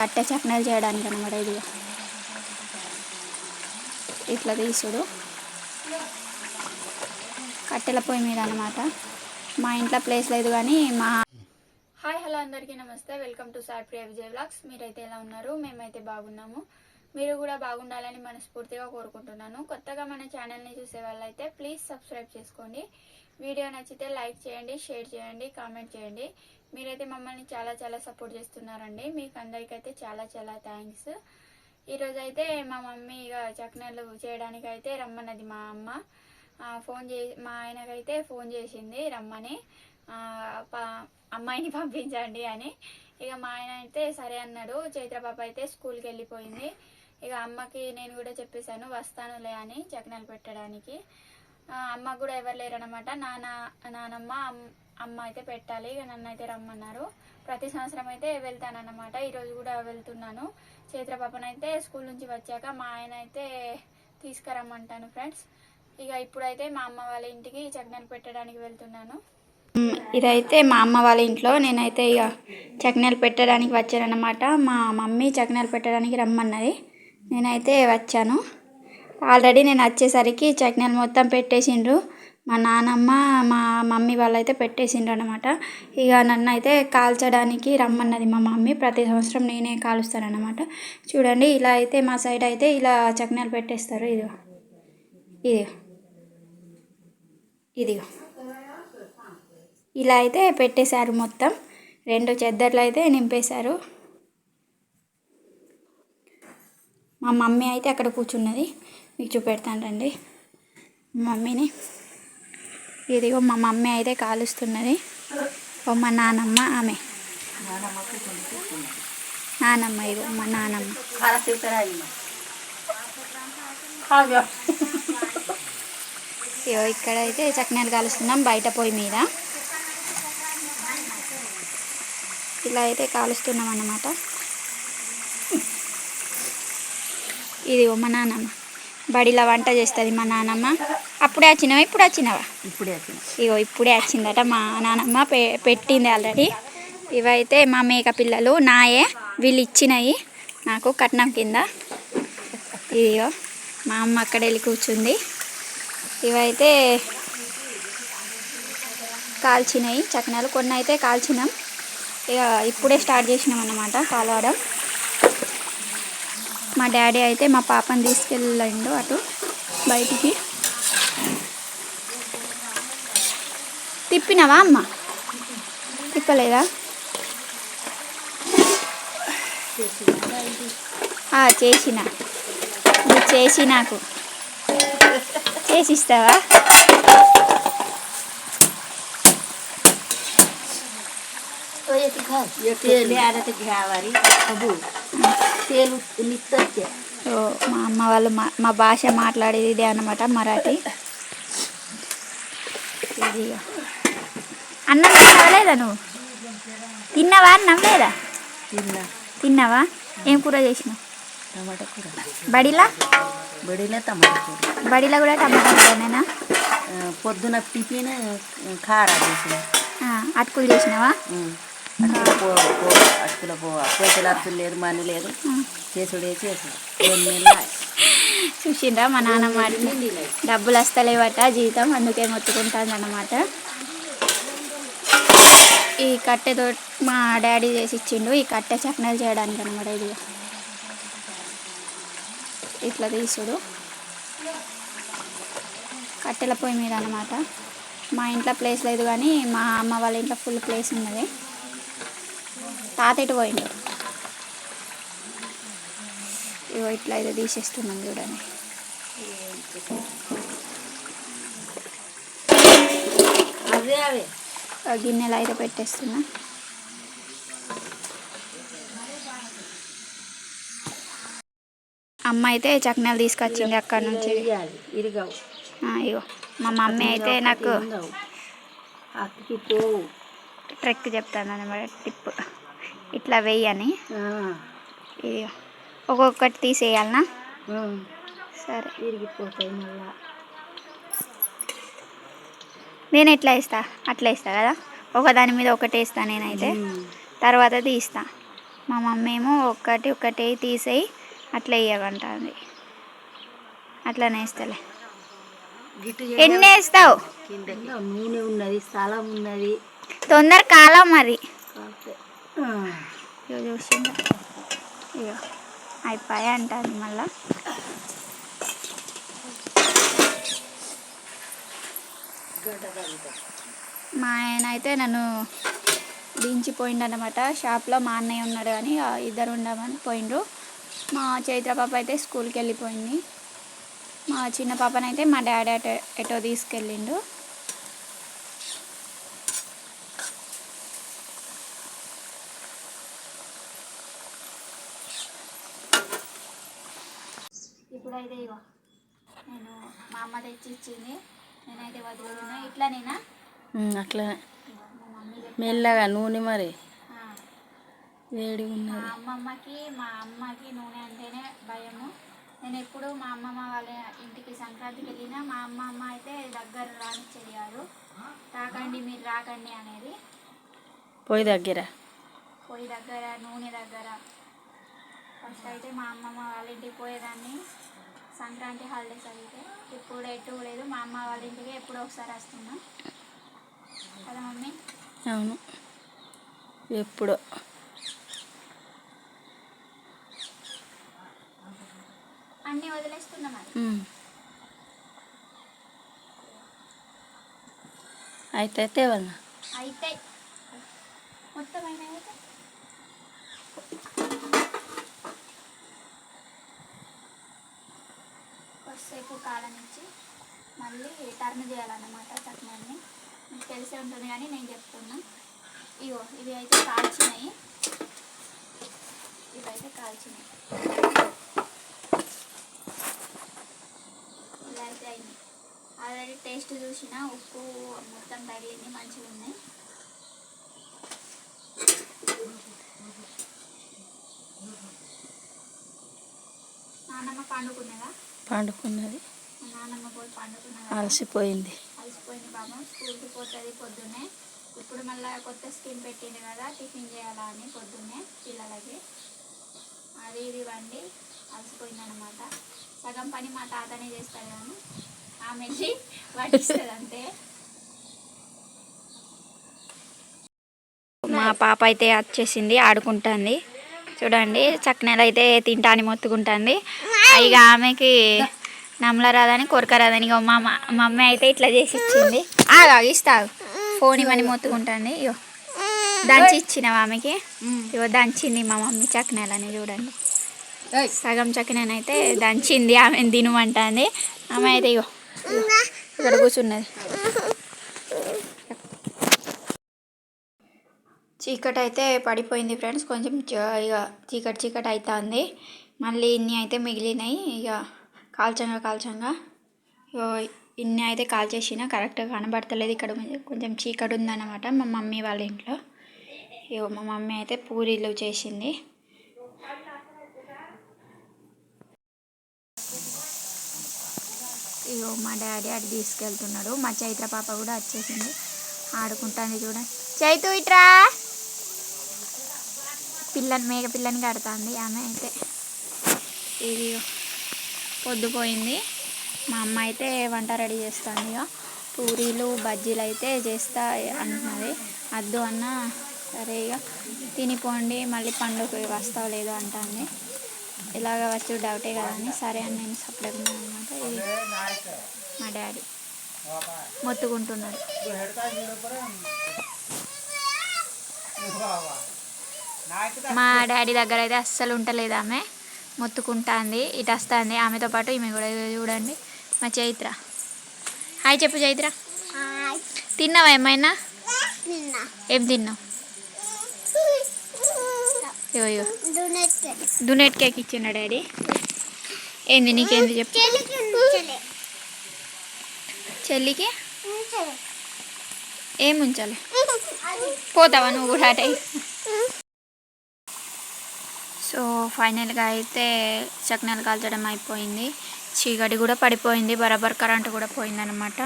కట్టె చక్నాలు చేయడానికి అనమాట ఇది. ఇట్లా తీసుడు. కట్టెల పొయ్యి మీద అనమాట మా ఇంట్లో ప్లేస్ లేదు కానీ మా హాయ్ హలో అందరికీ నమస్తే. Welcome to sir Priya Vijay blogs మీరైతే ఎలా ఉన్నారు? మేమైతే బాగున్నాము. మీరు కూడా బాగుండాలని మనస్ఫూర్తిగా కోరుకుంటున్నాను. కొత్తగా మన ఛానల్ని చూసే వాళ్ళైతే ప్లీజ్ సబ్స్క్రైబ్ చేసుకోండి. వీడియో నచ్చితే లైక్ చేయండి షేర్ చేయండి కామెంట్ చేయండి. మీరైతే మమ్మల్ని చాలా చాలా సపోర్ట్ చేస్తున్నారండి. మీకు అందరికైతే చాలా చాలా థ్యాంక్స్. ఈరోజైతే మా మమ్మీ ఇక చక్నలు చేయడానికి అయితే రమ్మన్నది మా అమ్మ. ఫోన్ చే మా ఆయనకైతే ఫోన్ చేసింది రమ్మని. అమ్మాయిని పంపించండి అని. ఇక మా ఆయన అయితే సరే అన్నాడు. చైత్ర పాప అయితే స్కూల్కి వెళ్ళిపోయింది. ఇక అమ్మకి నేను కూడా చెప్పేశాను వస్తానులే అని చక్నాలు పెట్టడానికి. అమ్మ అమ్మకు కూడా ఎవరు లేరనమాట నాన్న నానమ్మ అమ్మ అయితే పెట్టాలి ఇక నన్ను అయితే రమ్మన్నారు. ప్రతి సంవత్సరం అయితే వెళ్తానన్నమాట. ఈరోజు కూడా వెళ్తున్నాను. చైత్ర పాపనైతే స్కూల్ నుంచి వచ్చాక మా ఆయన అయితే తీసుకురమ్మంటాను ఫ్రెండ్స్. ఇక ఇప్పుడైతే మా అమ్మ వాళ్ళ ఇంటికి చక్నాలు పెట్టడానికి వెళ్తున్నాను. ఇదైతే మా అమ్మ వాళ్ళ ఇంట్లో. నేనైతే ఇక చక్నాలు పెట్టడానికి వచ్చానన్నమాట. మా మమ్మీ చక్నాలు పెట్టడానికి రమ్మన్నది. నేనైతే వచ్చాను. ఆల్రెడీ నేను వచ్చేసరికి చక్నాలు మొత్తం పెట్టేసిండ్రు. మా నానమ్మ మా మమ్మీ వాళ్ళైతే పెట్టేసిండ్రు అనమాట ఇక నన్ను అయితే కాల్చడానికి రమ్మన్నది మా మమ్మీ. ప్రతి సంవత్సరం నేనే కాలుస్తానన్నమాట. చూడండి ఇలా అయితే మా సైడ్ అయితే ఇలా చక్నాలు పెట్టేస్తారు. ఇది ఇది ఇదిగో. ఇలా అయితే పెట్టేశారు మొత్తం. రెండు చెద్దర్లు అయితే నింపేశారు. మా మమ్మీ అయితే అక్కడ కూర్చున్నది. మీకు చూపెడతాను రండి. మా మమ్మీని. ఇదిగో మా మమ్మీ అయితే కాలుస్తున్నది. ఓ మా నానమ్మ ఆమె. నానమ్మ ఇగో మా నానమ్మ. ఇగో ఇక్కడైతే చక్నాలు కాలుస్తున్నాం బయట పొయ్యి మీద. ఇలా అయితే కాలుస్తున్నాం అన్నమాట. ఇది మా నానమ్మ. బడిలో వంట చేస్తుంది మా నానమ్మ. అప్పుడే వచ్చినావా? ఇప్పుడు వచ్చినావా? ఇప్పుడే వచ్చిన. ఇగో ఇప్పుడే వచ్చిందట మా నానమ్మ పె పెట్టింది ఆల్రెడీ ఇవైతే మా మేక పిల్లలు నాయే వీళ్ళు ఇచ్చినాయి నాకు కట్నం కింద. ఇదిగో మా అమ్మ అక్కడ వెళ్ళి కూర్చుంది. ఇవైతే కాల్చినాయి చక్నాలు కొన్ని అయితే కాల్చినాం. ఇక ఇప్పుడే స్టార్ట్ చేసినాం అన్నమాట కాలవడం. మా డాడీ అయితే మా పాపని తీసుకెళ్ళండు అటు బయటికి. చెప్పినావా అమ్మ? తిప్పలేదా చేసిన. నువ్వు చేసి నాకు. చేసిస్తావా మా అమ్మ వాళ్ళు మా మా భాష మాట్లాడేది ఇదే అనమాట మరాఠీ. ఇదిగా అన్నం తిన్నావా లేదా నువ్వు? తిన్నావా అన్నం లేదా? తిన్నా. తిన్నావా? ఏం కూర చేసినావు? టమాటా కూర. బడిలా? బడిలో టమాటా కూర. బడిలో కూడా టమాటా కూరనేనా? పొద్దున టిఫిన్ కారా చేసిన. అటుకులు చేసినావా? అటుకుల పో అటుకుల పో పోయితే అర్థం లేదు మనీ లేదు. చేసుడే చేసుడు చూసిండ్రా మా నాన్నమ్మ అట్లా డబ్బులు వస్తలేవట జీతం అందుకే మొత్తుకుంటాను అన్నమాట ఈ కట్టెతో మా డాడీ చేసి ఇచ్చిండు. ఈ కట్టె చక్నాలు చేయడానికి అనమాట ఇది. ఇట్లా తీసుడు. కట్టెల పొయ్యి మీద అనమాట మా ఇంట్లో ప్లేస్ లేదు కానీ మా అమ్మ వాళ్ళ ఇంట్లో ఫుల్ ప్లేస్ ఉన్నది. తాత ఇటు పోయిండు. ఇగో ఇట్లా అయితే తీసేస్తున్నాం చూడండి. అదే అదే. గిన్నెలు అయితే పెట్టేస్తున్నా. అమ్మ అయితే చక్నాలు తీసుకొచ్చింది అక్కడ నుంచి. ఇగో మా మమ్మీ అయితే నాకు ట్రెక్ చెప్తాను అనమాట టిప్. ఇట్లా వెయ్యని. ఆ, ఇది ఒక్కొక్కటి తీసేయాలనా? సరే. విరిగిపోతాయి మళ్ళా. నేను ఎట్లా వేస్తా? అట్లా వేస్తా కదా? ఒక దాని మీద ఒకటి వేస్తా నేనైతే. తర్వాత తీస్తా. మా మమ్మీ ఏమో ఒక్కటి ఒక్కటి తీసేయి అట్లా వేయమంటుంది. అట్లా వేస్తలే. ఎన్ని వేస్తావు? నూనె ఉన్నది స్థలం ఉన్నది. తొందర కాలం మరి. చూసిందా ఇక అయిపోయా అంటుంది మళ్ళా. మా ఆయన అయితే నన్ను దించిపోయిండనమాట షాప్లో మా అన్నయ్య ఉన్నాడు కానీ ఇద్దరు ఉండమని పోయిండ్రు. మా చైత్ర పాప అయితే స్కూల్కి వెళ్ళిపోయింది. మా చిన్న పాపనైతే మా డాడీ అటో ఎటో తీసుకెళ్ళిండు. ఇప్పుడైతే ఇగో నేను మా అమ్మ తెచ్చి ఇచ్చింది నేనైతే వదిలినా అట్లనే. మా మెల్లగా నూనె మరి. వేడి మా ఉన్నది అమ్మమ్మకి మా అమ్మకి నూనె అంటేనే భయము. నేను ఎప్పుడు మా అమ్మమ్మ వాళ్ళ ఇంటికి సంక్రాంతికి వెళ్ళినా మా అమ్మమ్మ అయితే దగ్గర రానిచ్చేది కాదు రాకండి మీరు రాకండి అనేది. పొయ్యి దగ్గర. పొయ్యి దగ్గర నూనె దగ్గర. ఫస్ట్ అయితే మా అమ్మమ్మ వాళ్ళ ఇంటికి పోయేదాన్ని. సంక్రాంతి హాలిడేస్ అయితే ఇప్పుడు ఎటు లేదు మా అమ్మ వాళ్ళ ఇంటికి ఎప్పుడో ఒకసారి వస్తున్నా. కదా మమ్మీ? అవును. ఎప్పుడో. అన్నీ వదిలేస్తున్నా ఉమ్. అయితే తేవన్నా అయితే. మొత్తం అయినా కాసేపు కొద్దిసేపు కాలనిచ్చి మళ్ళీ టర్న్ చేయాలన్నమాట చట్నీ మీకు తెలిసే ఉంటుంది కానీ నేను చెప్తున్నా. ఇవో ఇవి అయితే కాల్చినాయి. ఇవైతే కాల్చినాయి. ఇలా అయితే అయింది. ఆల్రెడీ టేస్ట్ చూసిన ఉప్పు మొత్తం తగిలింది మంచిగా ఉన్నాయి. నాన్నమ్మ పండుకున్నదా? పండుకున్నది. అలసిపోయింది. అలసిపోయింది స్కూల్కి పోతుంది పొద్దున్నే. ఇప్పుడు మళ్ళీ కొత్త స్కీమ్ పెట్టింది కదా టిఫిన్ చేయాలా అని పొద్దున్నే పిల్లలకి. అది ఇది వండి అలసిపోయింది అనమాట సగం పని మా తాతనే చేస్తాడు కానీ ఆమె వడ్డిస్తుంది అంతే మా పాప అయితే వచ్చేసింది ఆడుకుంటుంది. చూడండి చక్కనెలు అయితే తింటా అని మొత్తుకుంటుంది. ఇక ఆమెకి నమ్మలరాదని కొరకరాదని ఇక మా మా మమ్మీ అయితే ఇట్లా చేసి ఇచ్చింది ఆగా ఇస్తావు ఫోన్ ఇవన్నీ మొత్తుకుంటుంది. ఇగో దంచి ఇచ్చిన ఆమెకి? ఇగో దంచింది మా మమ్మీ చక్కనెలని చూడండి. సగం చక్కనైతే దంచింది ఆమె తినమంటుంది. ఆమె అయితే ఇగో ఇక్కడ కూర్చున్నది. చీకటి అయితే పడిపోయింది ఫ్రెండ్స్. కొంచెం ఇక చీకటి చీకటి అవుతుంది మళ్ళీ ఇన్ని అయితే మిగిలినాయి. ఇక కాల్చంగా కాల్చంగా ఇగో ఇన్ని అయితే కాల్చేసిన కరెక్ట్గా కనబడతలేదు. ఇక్కడ కొంచెం- చీకటి ఉందన్నమాట మా మమ్మీ వాళ్ళ ఇంట్లో. ఇగో మా మమ్మీ అయితే పూరీలు చేసింది. ఇగో మా డాడీ అటు తీసుకెళ్తున్నాడు. మా చైత్ర పాప కూడా వచ్చేసింది. ఆడుకుంటుంది చూడండి. చైతు ఇట్రా! పిల్లని మేక పిల్లని కడుతుంది ఆమె అయితే. ఇది పొద్దుపోయింది. మా అమ్మ అయితే వంట రెడీ చేస్తుంది ఇక పూరీలు బజ్జీలు అయితే చేస్తా అంటున్నది. అద్దు అన్న సరే ఇక తినిపోండి మళ్ళీ పండుగ వస్తావు లేదో అంటుంది. ఇలాగ వచ్చి డౌటే కదా అని. సరే అని నేను సపరేట్ అనమాట ఇది మా డాడీ మొత్తుకుంటున్నాడు. మా డాడీ దగ్గర అయితే అస్సలు ఉంటలేదు ఆమె. మొత్తుకుంటుంది ఇటు వస్తుంది ఆమెతో పాటు ఈమె కూడా చూడండి. మా చైత్ర. హాయ్ చెప్పు చైత్ర. తిన్నావా ఏమైనా? ఏం తిన్నావు? Donut cake. ఇచ్చిండ డాడీ. ఏంది నీకేంది చెప్పు. చెల్లికి ఏం ఉంచాలి? పోతావా నువ్వు కూడా అటే? సో ఫైనల్గా అయితే చక్నాలు కాల్చడం అయిపోయింది. చీకటి కూడా పడిపోయింది. బరాబర్ కరెంటు కూడా పోయిందనమాట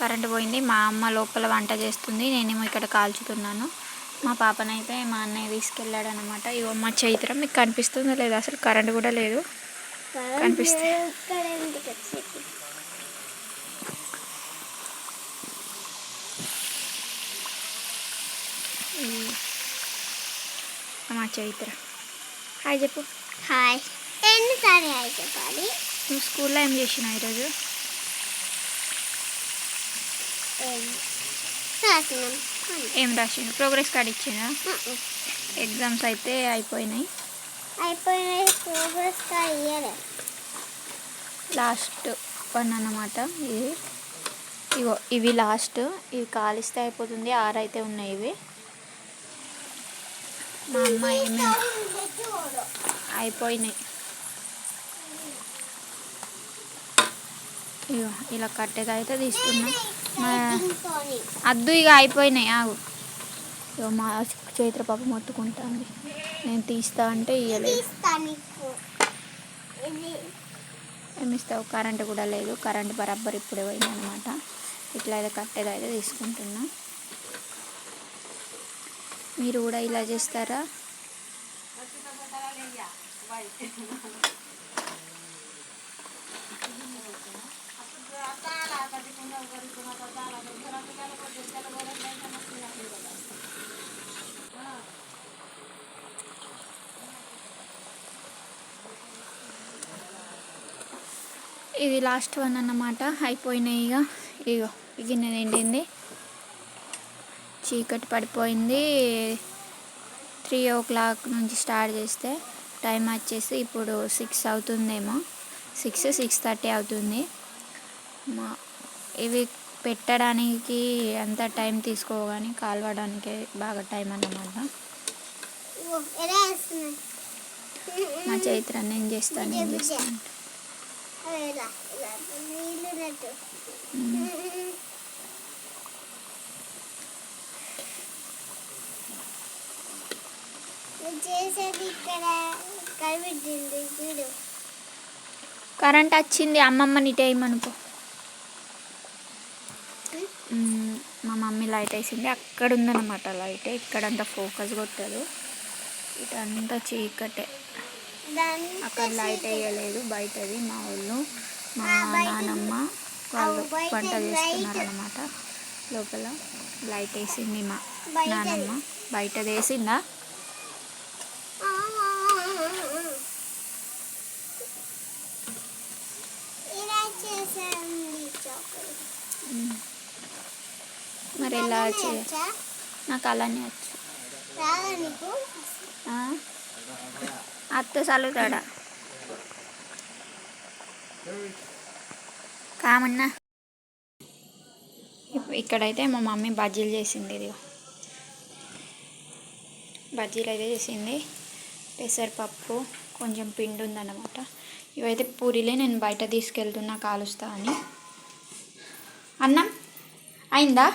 కరెంటు పోయింది. మా అమ్మ లోపల వంట చేస్తుంది. నేనేమో ఇక్కడ కాల్చుతున్నాను. మా పాపనైతే మా అన్నయ్య తీసుకెళ్ళాడు అనమాట ఇగో మా చైత్ర మీకు కనిపిస్తుందో లేదు అసలు కరెంట్ కూడా లేదు. కనిపిస్తే ఇది మా చైత్ర హాయ్ చెప్పు. హాయ్. ఎన్నిసారి హాయ్ చెప్పాలి? నువ్వు స్కూల్లో ఏం చేసినావు ఈరోజు? ఏం? రాసిండు ప్రోగ్రెస్ కార్డ్ ఇచ్చిందా ఎగ్జామ్స్ అయితే అయిపోయినాయి. అయిపోయినాయి. ప్రోగ్రెస్ కార్డ్ లాస్ట్ వన్ అన్నమాట. ఇది. ఇగో ఇవి లాస్ట్. ఇవి కాలిస్తే అయిపోతుంది. ఆరు అయితే ఉన్నాయి ఇవి. మా అమ్మ ఏమేమి అయిపోయినాయి. ఇగో ఇలా కట్టెగా అయితే తీసుకున్నా. మా అద్దు ఇక అయిపోయినాయి ఆగు. ఇగో మా చైత్ర పాప మొత్తుకుంటాంది నేను తీస్తా అంటే ఇయ్యలేదు. తీస్తా నీకు. ఇది. ఏమి ఇస్తావు? కరెంట్ కూడా లేదు. కరెంట్ బరాబర్ ఇప్పుడే పోయింది అనమాట ఇట్లా అయితే కట్టెగా అయితే తీసుకుంటున్నా. మీరు కూడా ఇలా చేస్తారా? ఇది లాస్ట్ వన్ అన్నమాట. అయిపోయినాయి ఇక. ఇగో ఈ గిన్నె నిండింది. చీకటి పడిపోయింది. త్రీ ఓ క్లాక్ నుంచి స్టార్ట్ చేస్తే టైం వచ్చేసి ఇప్పుడు సిక్స్ అవుతుందేమో. సిక్స్ సిక్స్ థర్టీ అవుతుంది. మా ఇవి పెట్టడానికి అంత టైం తీసుకోగాని కాలవడానికి బాగా టైం అన్నమాట. మా చైత్ర నేను చేస్తాను నేను చేస్తాను అవి ఇలా ఇలా నీళ్ళు నట్టు నువ్వు చేసేది ఇక్కడ కనిపించింది చూడు కరెంట్ వచ్చింది అమ్మమ్మని టైం అనుకో మా మమ్మీ లైట్ వేసింది అక్కడ ఉందన్నమాట లైట్ ఇక్కడంతా ఫోకస్ కొట్టదు. ఇటంతా చీకటే. అక్కడ లైట్ వేయలేదు బయటది మా ఊళ్ళు మా నానమ్మ వాళ్ళు వంట చేస్తున్నారు అనమాట లోపల లైట్ వేసింది మా నానమ్మ. బయట వేసిందా ఇలా చేసాను చాక్లెట్ మ్మ్. మరి ఎలా నాకు అలానే వచ్చు? అత్త చల్లుతాడా? కామన్నా. ఇక్కడైతే మా మమ్మీ బజ్జీలు చేసింది ఇది బజ్జీలు అయితే చేసింది. పెసరపప్పు కొంచెం పిండి ఉందన్నమాట. ఇవైతే పూరీలే నేను బయట తీసుకెళ్తున్నా కాలుస్తా అని. అన్నం? అయిందా?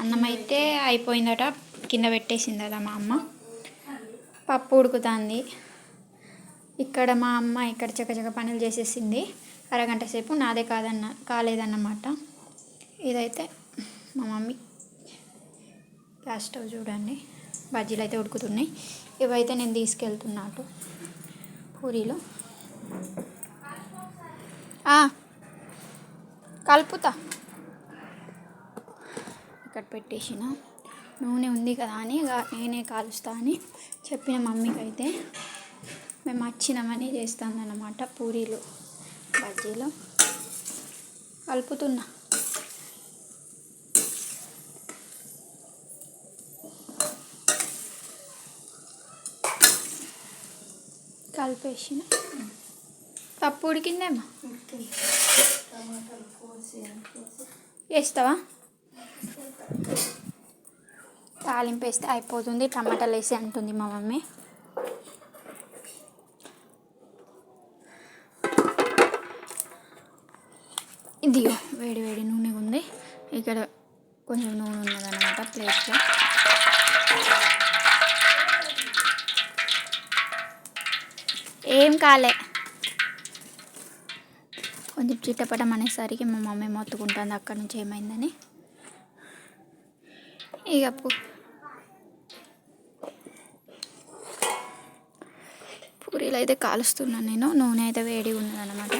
అన్నం అయితే అయిపోయిందట కింద పెట్టేసిందట మా అమ్మ. పప్పు ఉడుకుతుంది. ఇక్కడ మా అమ్మ ఇక్కడ చకచక పనులు చేసేసింది. అరగంట సేపు నాదే కాదన్న కాలేదన్నమాట. ఇదైతే మా మమ్మీ గ్యాస్ స్టవ్ చూడండి. బజ్జీలు అయితే ఉడుకుతున్నాయి. ఇవైతే నేను తీసుకెళ్తున్నట్టు పూరీలు. కలుపుతా. ఇక్కడ పెట్టేసిన. నూనె ఉంది కదా అని నేనే కాలుస్తా అని చెప్పిన మమ్మీకి అయితే మేము వచ్చినామని చేస్తామన్నమాట పూరీలు బజ్జీలు. కలుపుతున్నా. కలిపేసిన. పప్పు ఉడికిందేమో? వేస్తావా? తాలింపు వేస్తే అయిపోతుంది టమాటాలు వేసి అంటుంది మా మమ్మీ. ఇది వేడి వేడి నూనె ఉంది. ఇక్కడ కొంచెం నూనె ఉన్నదన్నమాట ప్లేట్లో. ఏం కాలే. కొంచెం చిట్టపటం అనేసరికి మా మమ్మీ మొత్తుకుంటుంది అక్కడ నుంచి ఏమైందని. ఇక పూరీలు అయితే కాలుస్తున్నాను నేను. నూనె అయితే వేడిగా ఉన్నదన్నమాట.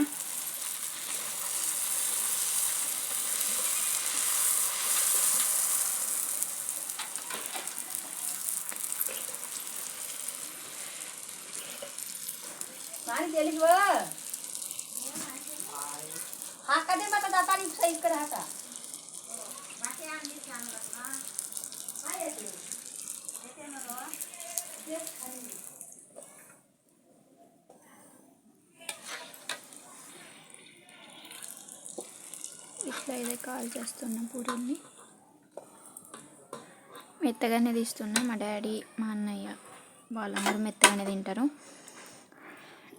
అనమాట ಮತ್ತೆ ದಪಾರಿ ಸೈಜ್ ఇట్లా అయితే కాల్ చేస్తున్నా పూరీల్ని మెత్తగానే తీస్తున్నా మా డాడీ మా అన్నయ్య వాళ్ళందరూ మెత్తగానే తింటారు.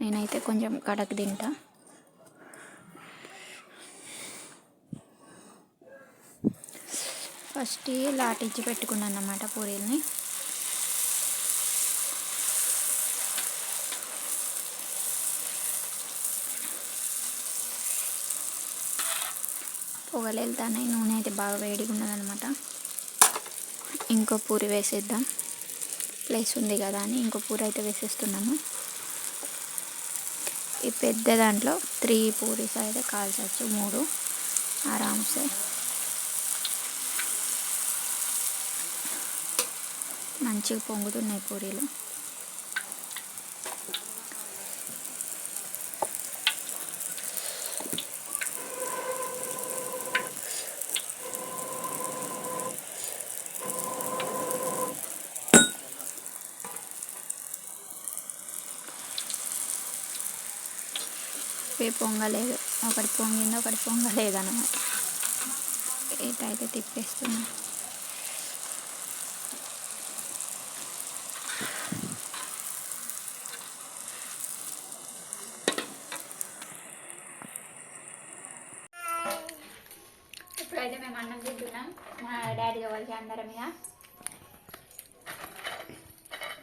నేనైతే కొంచెం కడకు తింటా. ఫస్ట్ లాటించి పెట్టుకున్నాను అన్నమాట పూరీల్ని. పొగలు వెళ్తానే నూనె అయితే బాగా వేడిగా ఉన్నదనమాట ఇంకో పూరి వేసేద్దాం. ప్లేస్ ఉంది కదా అని ఇంకో పూరి అయితే వేసేస్తున్నాము. ఈ పెద్ద దాంట్లో త్రీ పూరీస్ అయితే కాల్చవచ్చు మూడు. ఆరామ్సే మంచిగా పొంగుతున్నాయి పూరీలు. ఇవి పొంగలేదు. ఒకటి పొంగింది ఒకటి పొంగలేదు అనమాట తిప్పేస్తున్నాను తిప్పేస్తున్నా ఇప్పుడైతే మేము అన్నం తింటున్నాం. మా డాడీ వాళ్ళకి అందరం మీద?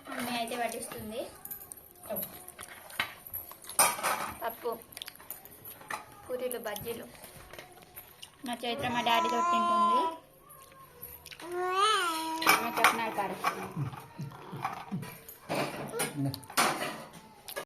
మమ్మీ అయితే పట్టిస్తుంది పప్పు పూరీలు బజ్జీలు. మా చైత్ర మా డాడీ తింటుంది. మా చట్నాలు